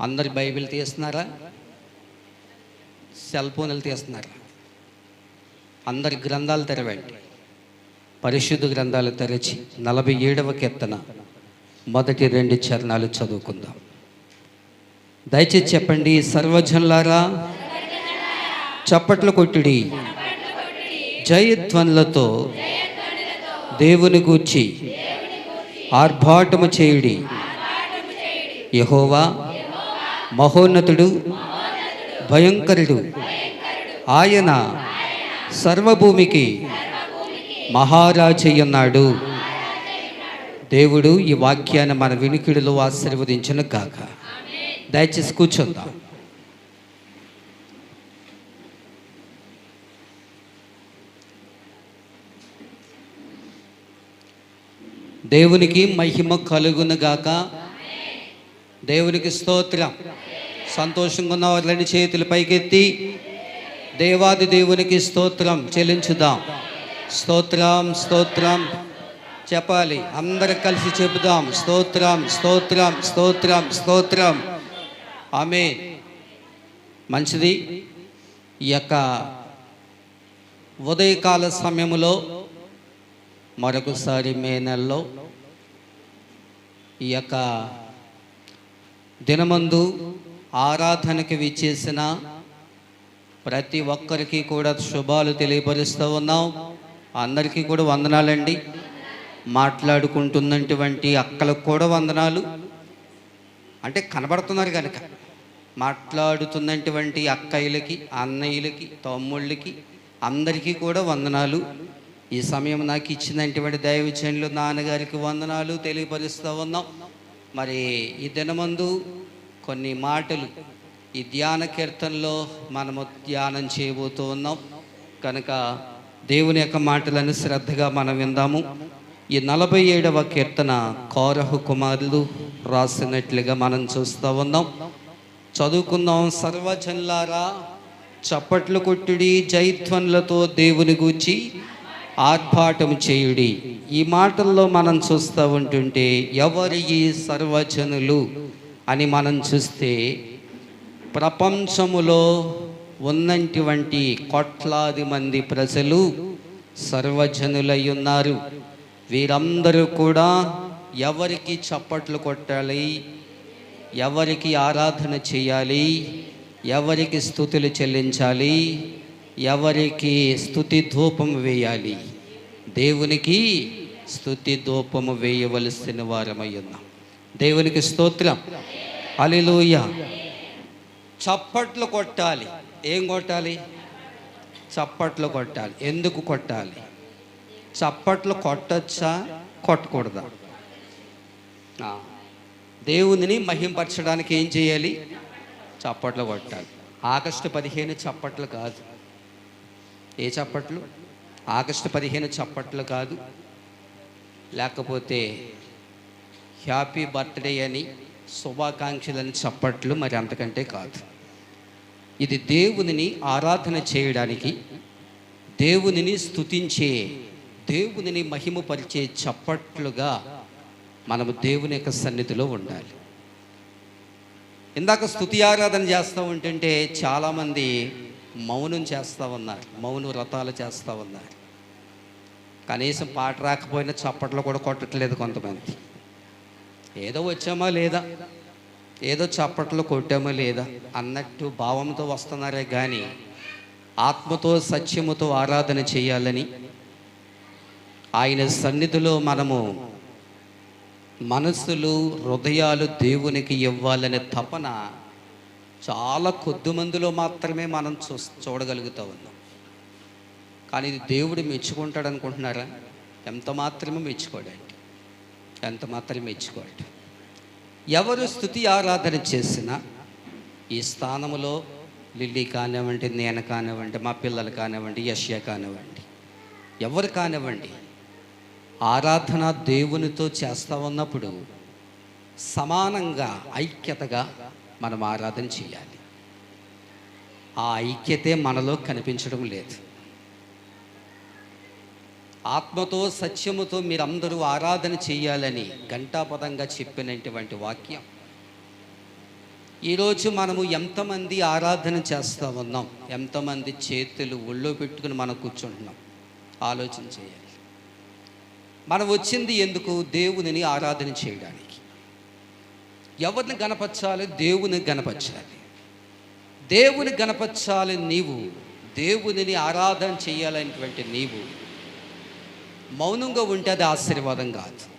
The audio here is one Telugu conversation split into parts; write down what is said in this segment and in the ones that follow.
అందరి బైబిల్ తీస్తున్నారా? సెల్ ఫోన్లు తీస్తున్నారా? అందరి గ్రంథాలు తెరవండి. పరిశుద్ధ గ్రంథాలు తెరచి నలభై ఏడవ కీర్తన మొదటి రెండు చరణాలు చదువుకుందాం. దయచేసి చెప్పండి సర్వజనులారా చప్పట్లు కొట్టుడి. జయధ్వనులతో దేవుని గూర్చి ఆర్భాటము చేయుడి. యహోవా మహోన్నతుడు భయంకరుడు. ఆయన సర్వభూమికి మహారాజయ్యున్నాడు దేవుడు ఈ వాక్యాన్ని మన వినికిడిలో ఆశీర్వదించను కాక దయచేసి కూర్చుందాం. దేవునికి మహిమ కలుగునుగాక గాక. దేవునికి స్తోత్రం. సంతోషంగా ఉన్న రెండు చేతులు పైకెత్తి దేవాది దేవునికి స్తోత్రం చెల్లించుదాం. స్తోత్రం స్తోత్రం. చెప్పాలి. అందరు కలిసి చెబుదాం. స్తోత్రం స్తోత్రం స్తోత్రం స్తోత్రం. ఆమె మంచిది. ఈ యొక్క ఉదయకాల సమయంలో మరొకసారి మే నెలలో ఈ యొక్క దినమందు ఆరాధనకి విచ్చేసిన ప్రతి ఒక్కరికి కూడా శుభాలు తెలియపరుస్తూ ఉన్నాం. అందరికీ కూడా వందనాలండి. మాట్లాడుకుంటున్నటువంటి అక్కలకు కూడా వందనాలు. అంటే కనబడుతున్నారు కనుక మాట్లాడుతున్నటువంటి అక్కయ్యలకి అన్నయ్యలకి తమ్ముళ్ళకి అందరికీ కూడా వందనాలు. ఈ సమయం నాకు ఇచ్చినటువంటి దైవచనులు నాన్నగారికి వందనాలు తెలియపరుస్తూ ఉన్నాం. మరి ఈ దినమందు కొన్ని మాటలు ఈ ధ్యాన కీర్తనలో మనము ధ్యానం చేయబోతూ ఉన్నాం. కనుక దేవుని యొక్క మాటలను శ్రద్ధగా మనం విందాము. ఈ నలభై ఏడవ కీర్తన కౌరహు కుమారులు రాసినట్లుగా మనం చూస్తూ ఉన్నాం. చదువుకుందాం. సర్వజనులారా చప్పట్లు కొట్టుడి జైత్వన్లతో దేవుని గూర్చి ఆర్భాటం చేయుడి. ఈ మాటల్లో మనం చూస్తూ ఉంటుంటే ఎవరి ఈ సర్వజనులు అని మనం చూస్తే ప్రపంచములో ఉన్నటువంటి కోట్లాది మంది ప్రజలు సర్వజనులై ఉన్నారు. వీరందరూ కూడా ఎవరికి చప్పట్లు కొట్టాలి? ఎవరికి ఆరాధన చేయాలి? ఎవరికి స్థుతులు చెల్లించాలి? ఎవరికి స్థుతి ధూపం వేయాలి? దేవునికి స్థుతి ధూపము వేయవలసిన వారమై ఉన్నాం. దేవునికి స్తోత్రం. అలిలోయ చప్పట్లు కొట్టాలి. ఏం కొట్టాలి? చప్పట్లు కొట్టాలి. ఎందుకు కొట్టాలి? చప్పట్లు కొట్టచ్చా? కొట్టకూడదా? దేవుని దేవునిని మహింపరచడానికి ఏం చేయాలి? చప్పట్లు కొట్టాలి. ఆగస్టు పదిహేను చప్పట్లు కాదు. ఏ చప్పట్లు? ఆగస్టు పదిహేను చప్పట్లు కాదు. లేకపోతే హ్యాపీ బర్త్డే అని శుభాకాంక్షలని చప్పట్లు మరి అంతకంటే కాదు. ఇది దేవునిని ఆరాధన చేయడానికి దేవునిని స్తుతించే దేవునిని మహిమపరిచే చప్పట్లుగా మనము దేవుని యొక్క సన్నిధిలో ఉండాలి. ఇందాక స్థుతి ఆరాధన చేస్తూ ఉంటుంటే చాలామంది మౌనం చేస్తూ ఉన్నారు. మౌన వ్రతాలు చేస్తూ ఉన్నారు. కనీసం పాట రాకపోయినా చప్పట్లు కూడా కొట్టట్లేదు కొంతమంది. ఏదో వచ్చామా లేదా? ఏదో చప్పట్లు కొట్టామా లేదా? అన్నట్టు భావంతో వస్తున్నారే కానీ ఆత్మతో సత్యముతో ఆరాధన చేయాలని ఆయన సన్నిధిలో మనము మనస్సులు హృదయాలు దేవునికి ఇవ్వాలనే తపన చాలా కొద్ది మందిలో మాత్రమే మనం చూ చూడగలుగుతూ ఉన్నాం కానీ ఇది దేవుడు మెచ్చుకుంటాడు అనుకుంటున్నారా? ఎంత మాత్రమే మెచ్చుకోడండి ఎంత మాత్రమే మెచ్చుకోడు. ఎవరు స్థుతి ఆరాధన చేసినా ఈ స్థానంలో లిల్లీ కానివ్వండి నేను కానివ్వండి మా పిల్లలు కానివ్వండి యష్యా కానివ్వండి ఎవరు కానివ్వండి ఆరాధన దేవునితో చేస్తా ఉన్నప్పుడు సమానంగా ఐక్యతగా మనం ఆరాధన చేయాలి. ఆ ఐక్యతే మనలో కనిపించడం లేదు. ఆత్మతో సత్యముతో మీరందరూ ఆరాధన చేయాలని ఘంటాపదంగా చెప్పినటువంటి వాక్యం. ఈరోజు మనము ఎంతమంది ఆరాధన చేస్తూ ఉన్నాం? ఎంతమంది చేతులు ఒళ్ళో పెట్టుకుని మనం కూర్చుంటున్నాం? ఆలోచన చేయాలి. మనం వచ్చింది ఎందుకు? దేవునిని ఆరాధన చేయడానికి. ఎవరిని గనపరచాలి దేవుని గనపరచాలి దేవుని గనపరచాలి నీవు. దేవునిని ఆరాధన చేయాలనేటువంటి నీవు. మౌనంగా ఉంటే అది ఆశీర్వాదం కాదు.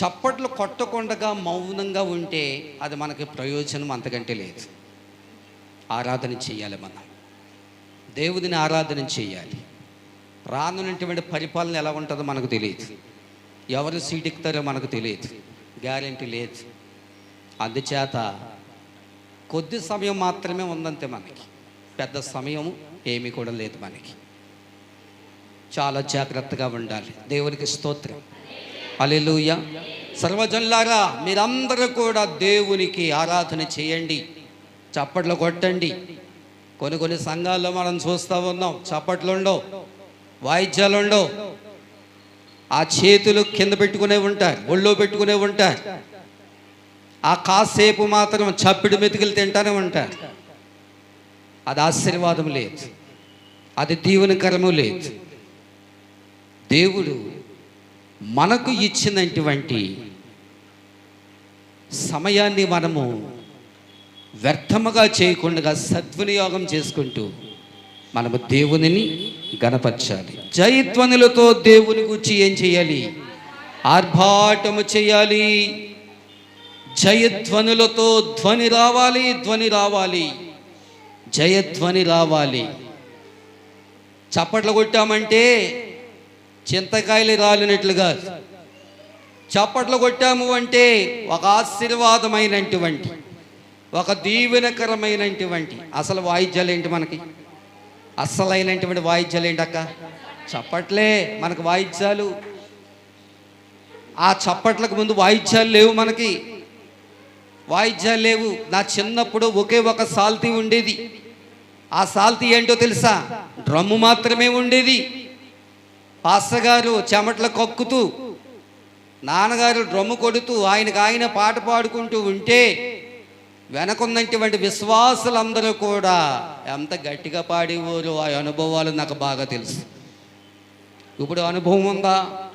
చప్పట్లు కొట్టకుండగా మౌనంగా ఉంటే అది మనకి ప్రయోజనం అంతకంటే లేదు. ఆరాధన చేయాలి మనం. దేవుడిని ఆరాధన చేయాలి. రానున్నటువంటి పరిపాలన ఎలా ఉంటుందో మనకు తెలియదు. ఎవరు సీటెక్కుతారో మనకు తెలియదు. గ్యారెంటీ లేదు. అందుచేత కొద్ది సమయం మాత్రమే ఉందంతే మనకి. పెద్ద సమయం ఏమీ కూడా లేదు మనకి. చాలా జాగ్రత్తగా ఉండాలి. దేవునికి స్తోత్రం. అలెలుయ సర్వజనులారా మీరందరూ కూడా దేవునికి ఆరాధన చేయండి. చప్పట్లు కొట్టండి. కొన్ని కొన్ని సంఘాల్లో మనం చూస్తూ ఉన్నాం చప్పట్లు ఉండవు వాయిద్యాలు ఉండవు ఆ చేతులు కింద పెట్టుకునే ఉంటారు ఒళ్ళో పెట్టుకునే ఉంటారు ఆ కాసేపు మాత్రం చప్పిడి మెతుకులు తింటానే ఉంటారు అది ఆశీర్వాదం లేదు. అది దీవెనకరము లేదు. దేవుడు మనకు ఇచ్చినటువంటి సమయాన్ని మనము వ్యర్థముగా చేయకుండా సద్వినియోగం చేసుకుంటూ మనము దేవునిని గణపరచాలి. జయధ్వనులతో దేవుని గురించి ఏం చేయాలి? ఆర్భాటము చేయాలి. జయధ్వనులతో ధ్వని రావాలి ధ్వని రావాలి. జయధ్వని రావాలి. చప్పట్లు కొట్టామంటే చింతకాయలు రాలినట్లుగా. చప్పట్లు కొట్టాము అంటే ఒక ఆశీర్వాదమైనటువంటి ఒక దీవెనకరమైనటువంటి అసలు వాయిద్యాలు ఏంటి మనకి? అస్సలైనటువంటి వాయిద్యాలు ఏంటక్క? చప్పట్లే మనకు వాయిద్యాలు. ఆ చప్పట్లకు ముందు వాయిద్యాలు లేవు మనకి. వాయిద్యాలు లేవు. నా చిన్నప్పుడు ఒకే ఒక సాల్తీ ఉండేది. ఆ సాల్తీ ఏంటో తెలుసా? డ్రమ్ము మాత్రమే ఉండేది. పాస్టర్ చెమట్ల కక్కుతూ నాన్నగారు డ్రమ్ము కొడుతూ ఆయనకు ఆయన పాట పాడుకుంటూ ఉంటే వెనకున్నటువంటి విశ్వాసులందరూ కూడా ఎంత గట్టిగా పాడేవారు ఆ అనుభవాలు నాకు బాగా తెలుసు. ఇప్పుడు అనుభవం ఉందా?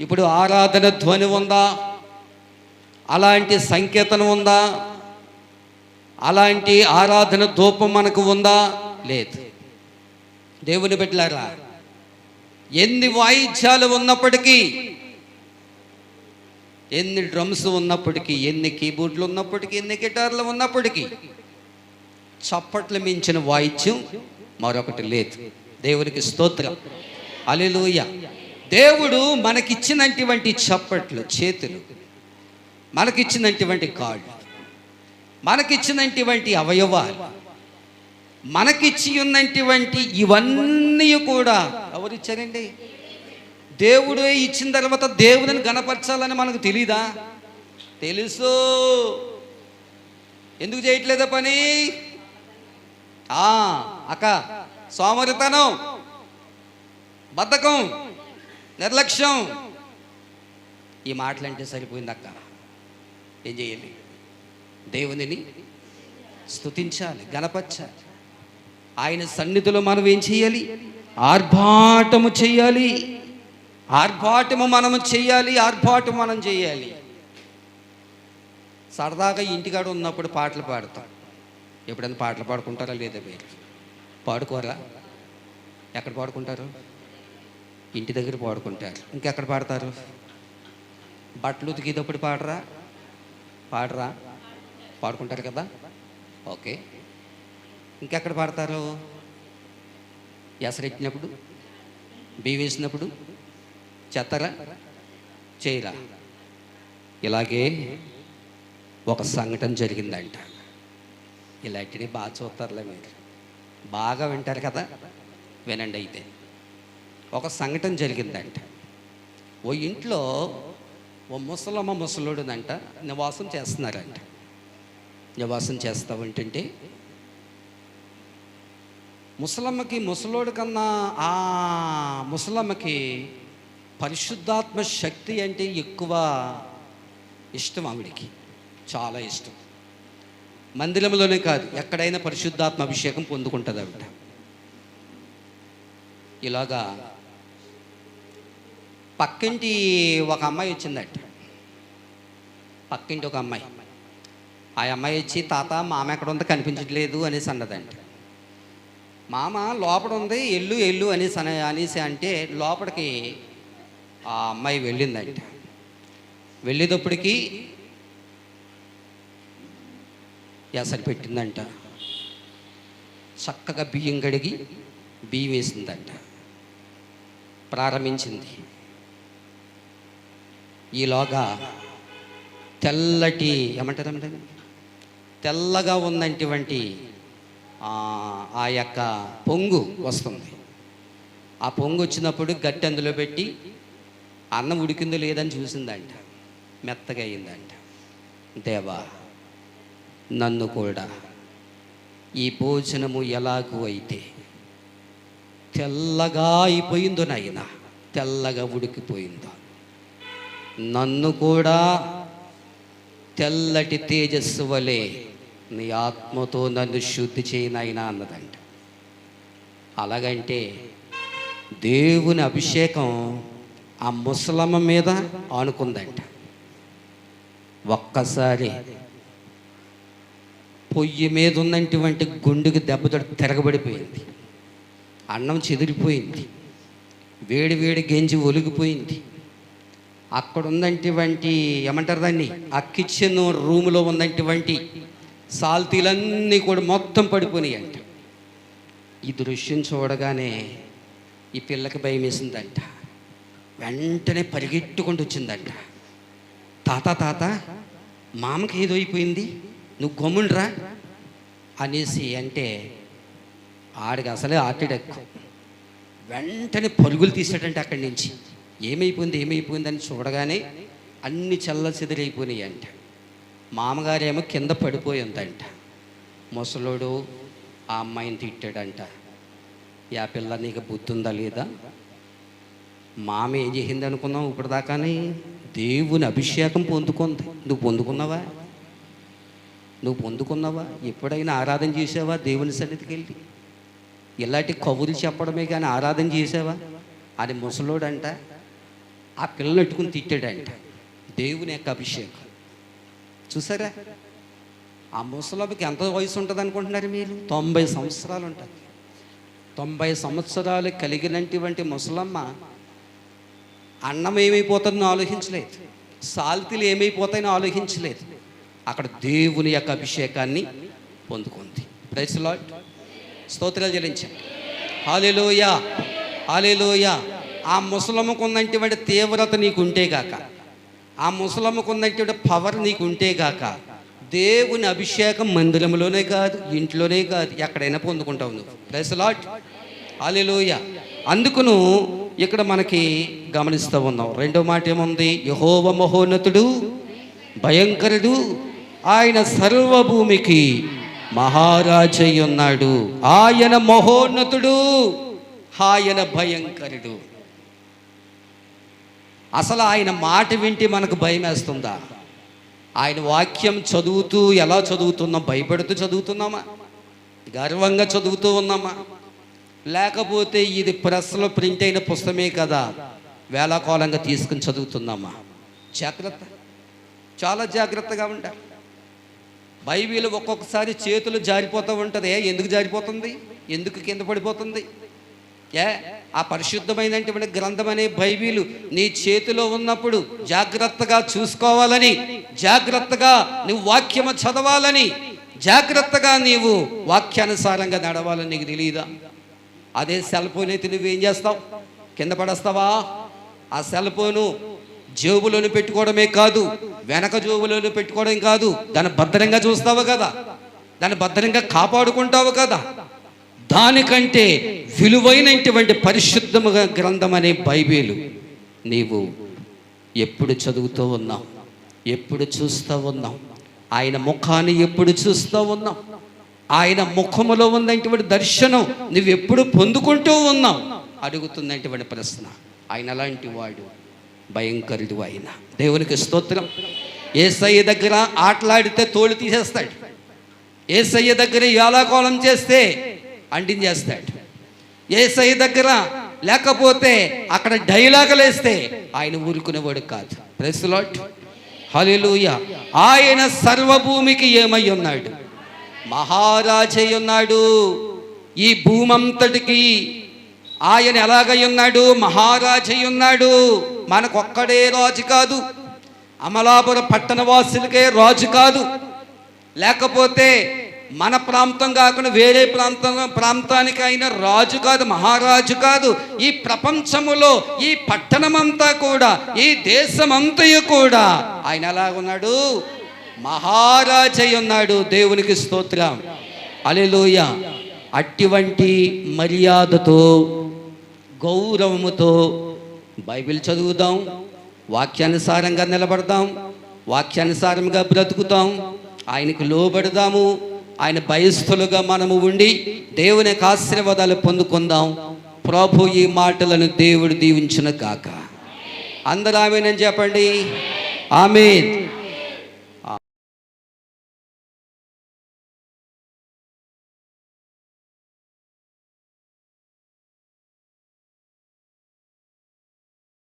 ఇప్పుడు ఆరాధన ధ్వని ఉందా? అలాంటి సంకేతం ఉందా? అలాంటి ఆరాధన ధూపం మనకు ఉందా? లేదు. దేవుని బిడ్డలారా ఎన్ని వాయిద్యాలు ఉన్నప్పటికీ ఎన్ని డ్రమ్స్ ఉన్నప్పటికీ ఎన్ని కీబోర్డ్లు ఉన్నప్పటికీ ఎన్ని గిటార్లు ఉన్నప్పటికీ. చప్పట్లు మించిన వాయిద్యం మరొకటి లేదు. దేవునికి స్తోత్రం. అలెలుయ దేవుడు మనకిచ్చినటువంటి చప్పట్లు చేతులు మనకిచ్చినటువంటి కాళ్ళు మనకిచ్చినటువంటి అవయవాలు మనకిచ్చి ఉన్నటువంటి ఇవన్నీ కూడా ఎవరిచ్చారండి? దేవుడే ఇచ్చిన తర్వాత దేవుడిని గణపరచాలని మనకు తెలీదా? తెలుసు. ఎందుకు చేయట్లేదా పని? ఆ అక్క సోమరితనం బద్ధకం నిర్లక్ష్యం. ఈ మాటలంటే సరిపోయింది అక్క. ఏం చేయాలి? దేవునిని స్తుతించాలి గణపరచాలి. ఆయన సన్నిధిలో మనం ఏం చేయాలి? ఆర్భాటము చేయాలి. ఆర్భాటము మనం చేయాలి ఆర్భాటం మనం చేయాలి సరదాగా ఇంటికాడ ఉన్నప్పుడు పాటలు పాడతాం. ఎప్పుడైనా పాటలు పాడుకుంటారా లేదా మీరు? పాడుకోరా? ఎక్కడ పాడుకుంటారు? ఇంటి దగ్గర పాడుకుంటారు. ఇంకెక్కడ పాడతారు? బట్టలు ఉతికేటప్పుడు పాడరా? పాడరా? పాడుకుంటారు కదా? ఓకే. ఇంకెక్కడ పాడతారు? ఎసరెట్టినప్పుడు? బీవేసినప్పుడు? చెత్తరా చేయరా? ఇలాగే ఒక సంఘటన జరిగిందంట. ఇలాంటివి బాగా చూస్తారులే మీరు. బాగా వింటారు కదా? వినండి అయితే. ఒక సంఘటన జరిగిందంట. ఓ ఇంట్లో ఓ ముసలమ్మ ముసలుడునంట నివాసం చేస్తున్నారంట. నివాసం చేస్తా ఉంటుంటే ముసలమ్మకి ముసలోడు కన్నా ఆ ముసలమ్మకి పరిశుద్ధాత్మ శక్తి అంటే ఎక్కువ ఇష్టం ఆవిడికి. చాలా ఇష్టం. మందిరంలోనే కాదు ఎక్కడైనా పరిశుద్ధాత్మ అభిషేకం పొందుకుంటుంది ఆవిడ. ఇలాగా పక్కింటి ఒక అమ్మాయి వచ్చిందట. పక్కింటి ఒక అమ్మాయి. ఆ అమ్మాయి వచ్చి తాత మామ ఎక్కడ ఉందో కనిపించట్లేదు అనేసి అన్నదంట. మామ లోపల ఉంది ఎల్లు ఎల్లు అనేసి అనేసి అంటే లోపలికి ఆ అమ్మాయి వెళ్ళిందంట. వెళ్ళేటప్పటికి యాసలు పెట్టిందంట. చక్కగా బియ్యం కడిగి బియ్యం వేసిందంట. ప్రారంభించింది. ఈలోగా తెల్లటి ఏమంటారు ఏమంటారు? తెల్లగా ఉన్నటువంటి ఆ యొక్క పొంగు వస్తుంది. ఆ పొంగు వచ్చినప్పుడు గట్టి అందులో పెట్టి అన్నం ఉడికిందో లేదని చూసిందంట. మెత్తగా అయిందంట. దేవా నన్ను కూడా ఈ భోజనము ఎలాగూ అయితే తెల్లగా అయిపోయిందో నాయన తెల్లగా ఉడికిపోయిందో. నన్ను కూడా తెల్లటి తేజస్సు వలె నీ ఆత్మతో నన్ను శుద్ధి చేయనైనా అన్నదంట. అలాగంటే దేవుని అభిషేకం ఆ ముసలమ్మ మీద ఆనుకుందంట. ఒక్కసారి పొయ్యి మీద ఉన్నటువంటి గుండెకి దెబ్బతో తిరగబడిపోయింది. అన్నం చెదిరిపోయింది. వేడి వేడి గెంజి ఒలిగిపోయింది. అక్కడ ఉన్నటువంటి ఏమంటారు దాన్ని? ఆ కిచెన్ రూములో ఉన్నటువంటి సాల్తీలన్నీ కూడా మొత్తం పడిపోయినాయి అంట ఈ దృశ్యం చూడగానే ఈ పిల్లకి భయం వేసిందంట వెంటనే పరిగెట్టుకుంటూ వచ్చిందంట. తాత తాత మామకి ఏదో అయిపోయింది నువ్వు గమ్ముండ్రా అనేసి అంటే ఆడికి అసలే ఆటడెక్ వెంటనే పరుగులు తీసాడంటే అక్కడి నుంచి. ఏమైపోయింది ఏమైపోయింది అని చూడగానే అన్ని చల్ల చెదిరైపోయినాయి అంట. మామగారేమో కింద పడిపోయిందంట ముసలోడు ఆ అమ్మాయిని తిట్టాడంట. యా పిల్ల నీకు బుద్ధి ఉందా లేదా? మామ ఏం చేసింది అనుకున్నావు ఇప్పుడు దాకానే దేవుని అభిషేకం పొందుకుంది. నువ్వు పొందుకున్నావా? నువ్వు పొందుకున్నావా? ఎప్పుడైనా ఆరాధన చేసావా దేవుని సన్నిధికి వెళ్ళి? ఇలాంటి కబుర్లు చెప్పడమే కానీ ఆరాధన చేసావా? అది ముసలోడంట ఆ పిల్లని ఎట్టుకుని తిట్టాడంట. దేవుని యొక్క అభిషేకం. చూసారా? ఆ ముసలమ్మకి ఎంత వయసు ఉంటుంది అనుకుంటున్నారు మీరు? తొంభై సంవత్సరాలు ఉంటుంది. తొంభై సంవత్సరాలు కలిగినటువంటి ముసలమ్మ అన్నం ఏమైపోతుందో ఆలోచించలేదు. సాల్తీలు ఏమైపోతాయని ఆలోచించలేదు. అక్కడ దేవుని యొక్క అభిషేకాన్ని పొందుకుంది. ప్రైస్ లాడ్ స్తోత్రాలు చెల్లించండి. హాలేలోయ హాలేలోయ ఆ ముసలమ్మకున్నటువంటి తీవ్రత నీకుంటే గాక. ఆ ముసలమ్మకున్నటువంటి పవర్ నీకు ఉంటే గాక. దేవుని అభిషేకం మందిరంలోనే కాదు ఇంట్లోనే కాదు ఎక్కడైనా పొందుకుంటావు నువ్వు. ప్రైస్ లాట్ హాలేలోయ అందుకును ఇక్కడ మనకి గమనిస్తూ ఉన్నాం. రెండో మాట ఏముంది? యహోవ మహోన్నతుడు భయంకరుడు ఆయన సర్వభూమికి మహారాజై ఉన్నాడు ఆయన మహోన్నతుడు ఆయన భయంకరుడు. అసలు ఆయన మాట వింటే మనకు భయం వేస్తుందా? ఆయన వాక్యం చదువుతూ ఎలా చదువుతున్నాం? భయపడుతూ చదువుతున్నామా? గర్వంగా చదువుతూ ఉన్నామా? లేకపోతే ఇది ప్రెస్లో ప్రింట్ అయిన పుస్తకమే కదా. వేలాకోలంగా తీసుకుని చదువుతుందమ్మా. జాగ్రత్త. చాలా జాగ్రత్తగా ఉండాలి. బైబిల్ ఒక్కొక్కసారి చేతులు జారిపోతూ ఉంటుంది. ఏ, ఎందుకు జారిపోతుంది? ఎందుకు కింద పడిపోతుంది? ఏ ఆ పరిశుద్ధమైనటువంటి గ్రంథం అనే బైబిలు నీ చేతిలో ఉన్నప్పుడు జాగ్రత్తగా చూసుకోవాలని జాగ్రత్తగా నువ్వు వాక్యము చదవాలని జాగ్రత్తగా నీవు వాక్యానుసారంగా నడవాలని నీకు తెలియదా అదే సెల్ ఫోన్ అయితే నువ్వేం చేస్తావు? కింద పడేస్తావా? ఆ సెల్ ఫోను జేబులోనే పెట్టుకోవడమే కాదు వెనక జేబులోనే పెట్టుకోవడం కాదు దాన్ని భద్రంగా చూస్తావు కదా దాన్ని భద్రంగా కాపాడుకుంటావు కదా. దానికంటే విలువైనటువంటి పరిశుద్ధముగా గ్రంథం అనే బైబిల్ నీవు ఎప్పుడు చదువుతూ ఉన్నావు? ఎప్పుడు చూస్తూ ఉన్నావు? ఆయన ముఖాన్ని ఎప్పుడు చూస్తూ ఉన్నావు? ఆయన ముఖములో ఉన్నటువంటి దర్శనం నువ్వు ఎప్పుడు పొందుకుంటూ ఉన్నావు? అడుగుతున్నటువంటి ప్రశ్న. ఆయన అలాంటి వాడు భయంకరుడు ఆయన. దేవునికి స్తోత్రం. ఏసయ్య దగ్గర ఆటలాడితే తోలు తీసేస్తాడు. ఏసయ్య దగ్గర యాలాకోళం చేస్తే అంటించేస్తాడు. ఏసయ్య దగ్గర లేకపోతే అక్కడ డైలాగులు వేస్తే ఆయన ఊరుకునేవాడు కాదు. ప్రెస్లాట్ హల్లెలూయా ఆయన సర్వభూమికి ఏమై ఉన్నాడు? మహారాజై ఉన్నాడు. ఈ భూమంతటికి ఆయన ఎలాగై ఉన్నాడు? మహారాజై ఉన్నాడు. మనకొక్కడే రాజు కాదు. అమలాపుర పట్టణవాసులకే రాజు కాదు. లేకపోతే మన ప్రాంతం కాకుండా వేరే ప్రాంతం ప్రాంతానికి అయిన రాజు కాదు మహారాజు కాదు. ఈ ప్రపంచములో ఈ పట్టణమంతా కూడా ఈ దేశమంతయు కూడా ఆయన ఎలాగున్నాడు? ఉన్నాడు మహారాజై ఉన్నాడు. దేవునికి స్తోత్రం. అలెలోయ అటువంటి మర్యాదతో గౌరవముతో బైబిల్ చదువుదాం. వాక్యానుసారంగా నిలబడదాం. వాక్యానుసారంగా బ్రతుకుతాం. ఆయనకు లోబడదాము. ఆయన భయస్థులుగా మనము ఉండి దేవుని యొక్క ఆశీర్వాదాలు పొందుకుందాం. ప్రభు ఈ మాటలను దేవుడు దీవించిన కాక అందరూ ఆమెనని చెప్పండి. ఆమె